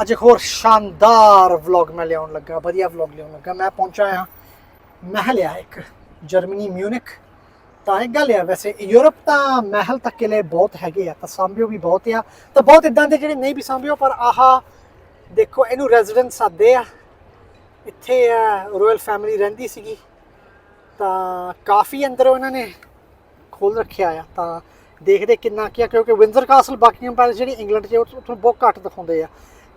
ਅੱਜ ਇੱਕ ਹੋਰ ਸ਼ਾਨਦਾਰ ਵਲੌਗ ਮੈਂ ਲਿਆਉਣ ਲੱਗਾ, ਵਧੀਆ ਵਲੌਗ ਲਿਆਉਣ ਲੱਗਾ। ਮੈਂ ਪਹੁੰਚਾ ਹਾਂ, ਮਹਿਲ ਆ ਇੱਕ, ਜਰਮਨੀ ਮਿਊਨਿਕ ਤਾਂ ਇਹ ਗੱਲ ਆ, ਵੈਸੇ ਯੂਰਪ ਤਾਂ ਮਹਿਲ ਤੱਕ ਕਿਲੇ ਬਹੁਤ ਹੈਗੇ ਆ, ਤਾਂ ਸਾਂਭਿਓ ਵੀ ਬਹੁਤ ਆ। ਤਾਂ ਬਹੁਤ ਇਦਾਂ ਦੇ ਜਿਹੜੇ ਨਹੀਂ ਵੀ ਸਾਂਭਿਓ, ਪਰ ਆਹਾ ਦੇਖੋ, ਇਹਨੂੰ ਰੈਜ਼ੀਡੈਂਸ ਆਦੇ ਆ। ਇੱਥੇ ਰਾਇਲ ਫੈਮਿਲੀ ਰਹਿੰਦੀ ਸੀਗੀ। ਤਾਂ ਕਾਫੀ ਅੰਦਰੋਂ ਇਹਨਾਂ ਨੇ ਖੋਲ ਰੱਖਿਆ ਆ। ਤਾਂ ਦੇਖਦੇ ਕਿੰਨਾ ਕੀ ਆ, ਕਿਉਂਕਿ ਵਿੰਜ਼ਰ ਕਾਸਲ ਬਾਕੀਆਂ ਪੈਲਸ ਜਿਹੜੀ ਇੰਗਲੈਂਡ 'ਚ ਉੱਥੋਂ ਬਹੁਤ ਘੱਟ ਦਿਖਾਉਂਦੇ ਆ।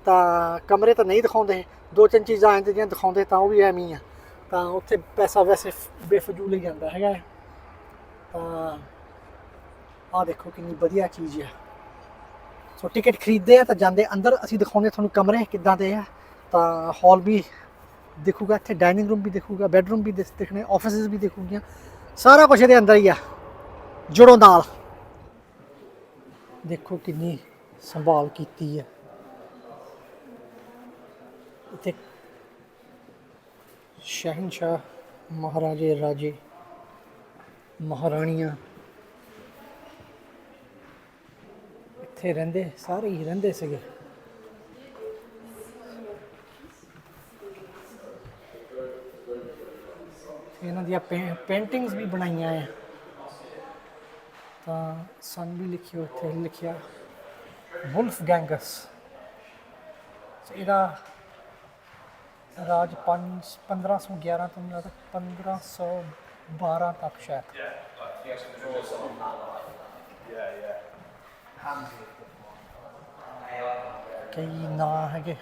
ਤਾਂ ਕਮਰੇ ਤਾਂ ਨਹੀਂ ਦਿਖਾਉਂਦੇ। ਦੋ ਤਿੰਨ ਚੀਜ਼ਾਂ ਐਂ ਜਿਹੜੀਆਂ ਦਿਖਾਉਂਦੇ ਤਾਂ ਉਹ ਵੀ ਐਵੇਂ ਹੀ ਆ। ਤਾਂ ਉੱਥੇ ਪੈਸਾ ਵੈਸੇ ਫ- ਬੇਫਜ਼ੂਲ ਹੀ ਜਾਂਦਾ ਹੈਗਾ ਹੈ। ਤਾਂ ਆਹ ਦੇਖੋ ਕਿੰਨੀ ਵਧੀਆ ਚੀਜ਼ ਆ। ਸੋ ਟਿਕਟ ਖਰੀਦਦੇ ਆ ਤਾਂ ਜਾਂਦੇ ਅੰਦਰ ਅਸੀਂ ਦਿਖਾਉਂਦੇ ਤੁਹਾਨੂੰ ਕਮਰੇ ਕਿੱਦਾਂ ਦੇ ਆ। ਤਾਂ ਹਾਲ ਵੀ ਦਿਖੂਗਾ, ਇੱਥੇ ਡਾਈਨਿੰਗ ਰੂਮ ਵੀ ਦਿਖੂਗਾ, ਬੈੱਡਰੂਮ ਵੀ ਦਿਸ- ਦਿਖਣੇ, ਆਫਿਸਿਸ ਵੀ ਦਿਖੂਗੀਆਂ। ਸਾਰਾ ਕੁਝ ਇਹਦੇ ਅੰਦਰ ਹੀ ਆ, ਜੁੜੋ ਨਾਲ। ਦੇਖੋ ਕਿੰਨੀ ਸੰਭਾਲ ਕੀਤੀ ਹੈ ਇੱਥੇ ਸ਼ਹਿਨशाह ਮਹਾਰਾਜੇ ਰਾਜੇ ਮਹਾਰਾਣੀਆਂ ਇੱਥੇ ਰਹਿੰਦੇ, ਸਾਰੇ ਹੀ ਰਹਿੰਦੇ ਸੀਗੇ। ਇਹਨਾਂ ਦੀਆਂ ਪੇਂਟਿੰਗਸ ਵੀ ਬਣਾਈਆਂ ਆ। ਤਾਂ ਸਨ ਵੀ ਲਿਖਿਓ ਇੱਥੇ, ਲਿਖਿਆ ਵੁਲਫ ਗੈਂਗਸ ਇਹਦਾ ਰਾਜ 5 1511 ਤੋਂ ਲੈ ਕੇ 1512 ਤੱਕ ਸ਼ਾਇਦ ਕਈ ਨਾਂ ਹੈਗੇ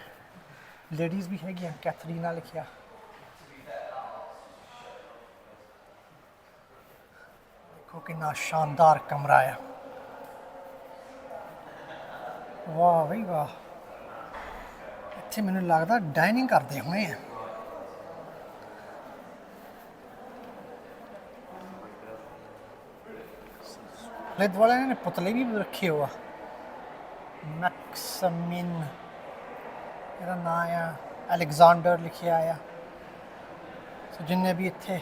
ਲੇਡੀਜ਼ ਵੀ ਹੈਗੀਆਂ ਕੈਥਰੀਨਾ ਲਿਖਿਆ ਦੇਖੋ ਕਿੰਨਾ ਸ਼ਾਨਦਾਰ ਕਮਰਾ ਆ ਵਾਹ ਬਈ ਵਾਹ ਇੱਥੇ ਮੈਨੂੰ ਲੱਗਦਾ ਡਾਈਨਿੰਗ ਕਰਦੇ ਹੋਣੇ ਆ। ਲੈ ਦੁਆਲੇ ਨੇ ਪੁਤਲੇ ਵੀ ਰੱਖੇ ਹੋਆ ਮੈਕਸਮਿਨ, ਇਹਦਾ ਨਾਮ ਆ, ਅਲੈਗਜ਼ੈਂਡਰ ਲਿਖਿਆ ਆ। ਸੋ ਜਿੰਨੇ ਵੀ ਇੱਥੇ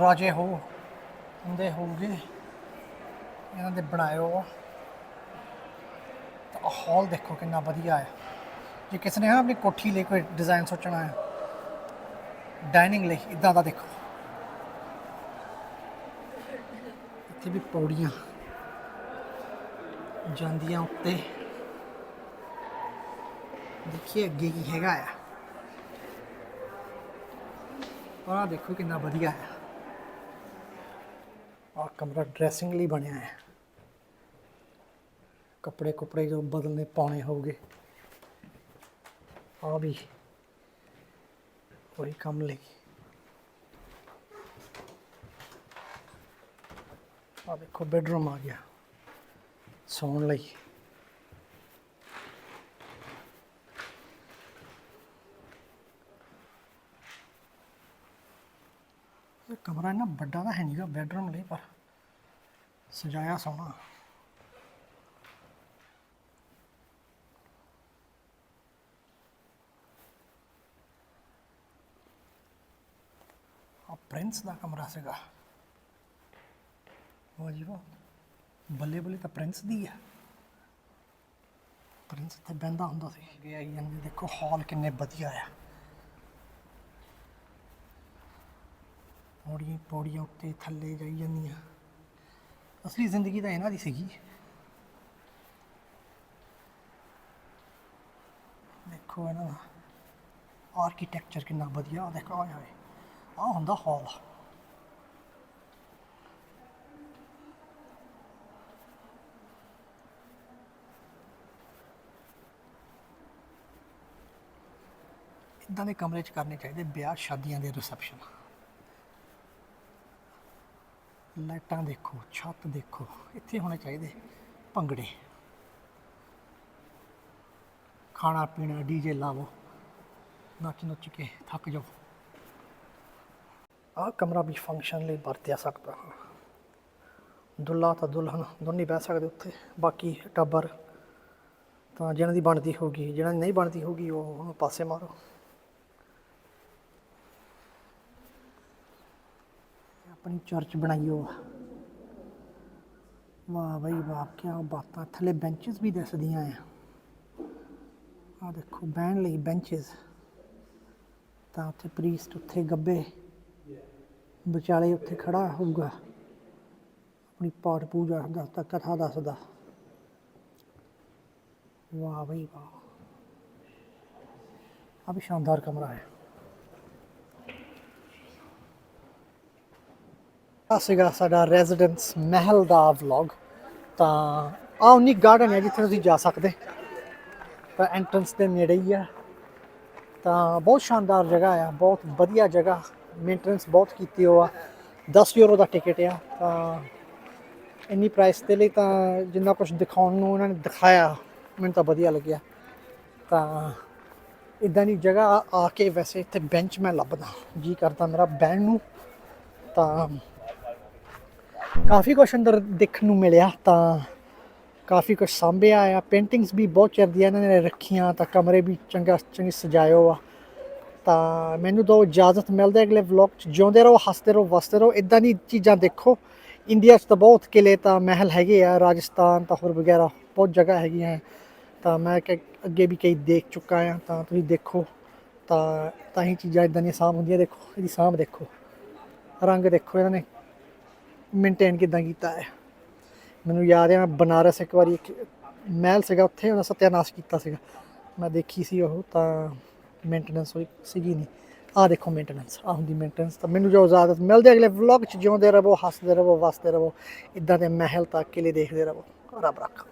ਰਾਜੇ ਹੋ, ਹੁੰਦੇ ਹੋਊਗੇ, ਇਹਨਾਂ ਦੇ ਬਣਾਏ ਹੋ ਤਾਂ ਹਾਲ ਦੇਖੋ ਕਿੰਨਾ ਵਧੀਆ ਹੈ ਜੇ ਕਿਸੇ ਨੇ ਨਾ ਆਪਣੀ ਕੋਠੀ ਲਈ ਕੋਈ ਡਿਜ਼ਾਈਨ ਸੋਚਣਾ ਹੈ ਡਾਈਨਿੰਗ ਲਈ ਇਦਾਂ ਦਾ ਦੇਖੋ। ਇੱਥੇ ਵੀ ਪੌੜੀਆਂ ਜਾਂਦੀਆਂ ਉੱਤੇ। ਦੇਖੀਏ ਅੱਗੇ ਕੀ ਹੈਗਾ ਆ। ਔਰ ਆਹ ਦੇਖੋ ਕਿੰਨਾ ਵਧੀਆ ਹੈ ਆਹ ਕਮਰਾ ਡਰੈਸਿੰਗ ਲਈ ਬਣਿਆ ਹੈ ਕੱਪੜੇ ਕੁਪੜੇ ਜੋ ਬਦਲਨੇ, ਪਾਉਣੇ ਹੋਗੇ ਆ ਵੀ ਕੋਈ ਕੰਮ ਲਈ ਆ ਦੇਖੋ ਬੈਡਰੂਮ ਆ ਗਿਆ ਸੌਣ ਲਈ ਇਹ ਕਮਰਾ ਨਾ ਵੱਡਾ ਤਾਂ ਹੈ ਨਹੀਂਗਾ ਬੈਡਰੂਮ ਲਈ ਆ ਪ੍ਰਿੰਸ ਦਾ ਕਮਰਾ ਸੀਗਾ। ਵਾਹ ਜੀ ਵਾਹ। ਬੱਲੇ ਬੱਲੇ ਤਾਂ ਪ੍ਰਿੰਸ ਦੀ ਆ। ਪ੍ਰਿੰਸ ਤੇ ਬੈੰਦਾ ਹੁੰਦਾ ਸੀ। ਅੱਗੇ ਆਈ ਜਾਂਦੇ, ਦੇਖੋ ਹਾਲ ਕਿੰਨੇ ਵਧੀਆ ਆ। ਪੌੜੀਆਂ ਪੌੜੀਆਂ ਉੱਤੇ ਥੱਲੇ ਜਾਈ ਜਾਂਦੀਆਂ। ਅਸਲੀ ਜ਼ਿੰਦਗੀ ਤਾਂ ਇਹਨਾਂ ਦੀ ਸੀਗੀ। ਦੇਖੋ ਇਹਨਾਂ ਦਾ ਆਰਕੀਟੈਕਚਰ ਕਿੰਨਾ ਵਧੀਆ, ਆਹ ਦੇਖੋ ਆਏ ਹੋਏ ਆ ਹੁੰਦਾ ਹਾਲ ਇਦਾਂ ਦੇ ਕਮਰੇ 'ਚ ਕਰਨੇ ਚਾਹੀਦੇ ਵਿਆਹ ਸ਼ਾਦੀਆਂ ਦੇ ਰਿਸੈਪਸ਼ਨ ਲਾਈਟਾਂ ਦੇਖੋ, ਛੱਤ ਦੇਖੋ, ਇੱਥੇ ਹੋਣੇ ਚਾਹੀਦੇ ਭੰਗੜੇ। ਖਾਣਾ ਪੀਣਾ ਡੀਜੇ ਲਾਵੋ ਨੱਚ ਨੱਚ ਕੇ ਥੱਕ ਜਾਓ। ਆਹ ਕਮਰਾ ਵੀ ਫੰਕਸ਼ਨ ਲਈ ਵਰਤਿਆ ਸਕਦਾ ਹਾਂ। ਦੁੱਲਾ ਤਾਂ ਦੁਲਹਨ ਦੋਨੇ ਬਹਿ ਸਕਦੇ ਉੱਥੇ, ਬਾਕੀ ਟੱਬਰ ਤਾਂ ਜਿਹਨਾਂ ਦੀ ਬਣਦੀ ਹੋਗੀ ਜਿਹਨਾਂ ਦੀ ਨਹੀਂ ਬਣਦੀ ਹੋਗੀ ਉਹ ਉਹਨੂੰ ਪਾਸੇ ਮਾਰੋ। ਆਪਣੀ ਚਰਚ ਬਣਾਈਓ। ਵਾਹ ਬਈ ਵਾਹ ਕੀ ਬਾਤਾਂ, ਥੱਲੇ ਬੈਂਚਸ ਵੀ ਦਿਸਦੀਆਂ ਆ। ਆ ਦੇਖੋ, ਬਹਿਣ ਲਈ ਬੈਂਚਸ ਤਾਂ ਉੱਥੇ ਪ੍ਰੀਸਟ ਉੱਥੇ ਗੱਬੇ। ਵਿਚਾਲੇ ਉੱਥੇ ਖੜਾ ਹੋਊਗਾ। ਆਪਣੀ ਪਾਠ ਪੂਜਾ ਦੱਸਦਾ ਕਥਾ ਦੱਸਦਾ। ਵਾਹ ਬਈ ਵਾਹ। ਆ ਵੀ ਸ਼ਾਨਦਾਰ ਕਮਰਾ ਹੈ। ਆ ਸੀਗਾ ਸਾਡਾ ਰੈਜ਼ੀਡੈਂਸ ਮਹਿਲ ਦਾ ਵਲੌਗ ਤਾਂ ਆ ਉਨੀ ਗਾਰਡਨ ਹੈ ਜਿੱਥੇ ਤੁਸੀਂ ਜਾ ਸਕਦੇ। ਤਾਂ ਐਂਟਰੈਂਸ ਦੇ ਨੇੜੇ ਹੀ ਆ। ਤਾਂ ਬਹੁਤ ਸ਼ਾਨਦਾਰ ਜਗ੍ਹਾ ਆ, ਬਹੁਤ ਵਧੀਆ ਜਗ੍ਹਾ। ਮੇਨਟੇਨੈਂਸ ਬਹੁਤ ਕੀਤੀ ਹੋ ਆ 10 ਯੂਰੋ ਦਾ ਟਿਕਟ ਆ, ਤਾਂ ਇੰਨੀ ਪ੍ਰਾਈਸ ਦੇ ਲਈ ਤਾਂ ਜਿੰਨਾ ਕੁਝ ਦਿਖਾਉਣ ਨੂੰ ਉਹਨਾਂ ਨੇ ਦਿਖਾਇਆ, ਮੈਨੂੰ ਤਾਂ ਵਧੀਆ ਲੱਗਿਆ। ਤਾਂ ਇਦਾਂ ਦੀ ਜਗ੍ਹਾ ਆ- ਕੇ ਵੈਸੇ ਇੱਥੇ ਬੈਂਚ ਮੈਂ ਲੱਭਦਾ, ਜੀ ਕਰਦਾ ਮੇਰਾ ਬਹਿਣ ਨੂੰ। ਤਾਂ ਕਾਫੀ ਕੁਛ ਅੰਦਰ ਦੇਖਣ ਨੂੰ ਮਿਲਿਆ, ਤਾਂ ਕਾਫੀ ਕੁਛ ਸਾਂਭਿਆ ਆ। ਪੇਂਟਿੰਗਸ ਵੀ ਬਹੁਤ ਚਿਰ ਦੀਆਂ ਇਹਨਾਂ ਨੇ ਰੱਖੀਆਂ, ਤਾਂ ਕਮਰੇ ਵੀ ਚੰਗਾ, ਚੰਗੀ ਸਜਾਇਓ ਆ ਤਾਂ ਮੈਨੂੰ ਦੋ ਇਜਾਜ਼ਤ ਮਿਲਦੇ ਅਗਲੇ ਵਲੌਗ ਚ। ਜਿਉਂਦੇ ਰਹੋ, ਹੱਸਦੇ ਰਹੋ, ਵਸਦੇ ਰਹੋ ਇਦਾਂ ਦੀ ਚੀਜ਼ਾਂ ਦੇਖੋ। ਇੰਡੀਆ 'ਚ ਤਾਂ ਬਹੁਤ ਕਿਲੇ ਤਾਂ ਮਹਿਲ ਹੈਗੇ ਆ, ਰਾਜਸਥਾਨ ਤਾਂ ਹੋਰ ਵਗੈਰਾ ਬਹੁਤ ਜਗ੍ਹਾ ਹੈਗੀਆਂ। ਹੈ। ਤਾਂ ਮੈਂ ਕਿ ਅੱਗੇ ਵੀ ਕਈ ਦੇਖ ਚੁੱਕਾ ਆ, ਤਾਂ ਤੁਸੀਂ ਦੇਖੋ। ਤਾਂ ਤਾਂ ਹੀ ਚੀਜ਼ਾਂ ਇਦਾਂ ਦੀਆਂ ਸਾਂਭ ਹੁੰਦੀਆਂ, ਦੇਖੋ, ਇਹਦੀ ਸਾਂਭ ਦੇਖੋ। ਰੰਗ ਦੇਖੋ ਇਹਨਾਂ ਨੇ। ਮੇਨਟੇਨ ਕਿਦਾਂ ਕੀਤਾ ਹੈ। ਮੈਨੂੰ ਯਾਦ ਹੈ ਮੈਂ ਬਨਾਰਸ ਇੱਕ ਵਾਰੀ ਇੱਕ ਮਹਿਲ ਸੀਗਾ ਉੱਥੇ, ਉਹਦਾ ਸਤਿਆਨਾਸ਼ ਕੀਤਾ ਸੀਗਾ। ਮੈਂ ਦੇਖੀ ਸੀ ਉਹ, ਤਾਂ ਮੇਨਟੇਨੈਂਸ ਹੋਈ ਸੀਗੀ ਨਹੀਂ। ਆਹ ਦੇਖੋ ਮੇਨਟੇਨੈਂਸ ਆਹ ਹੁੰਦੀ ਮੇਨਟੇਨੈਂਸ ਤਾਂ ਮੈਨੂੰ ਜੋ ਇਜਾਜ਼ਤ ਮਿਲਦੇ ਅਗਲੇ ਵਲੌਗ ਚ ਜਿਉਂਦੇ ਰਹੋ, ਹੱਸਦੇ ਰਹੋ, ਵਸਦੇ ਰਹੋ, ਇਦਾਂ ਦੇ ਮਹਿਲ ਤਾਂ ਕਿਲੇ ਦੇਖਦੇ ਰਹੋ। ਰੱਬ ਰੱਖਾ।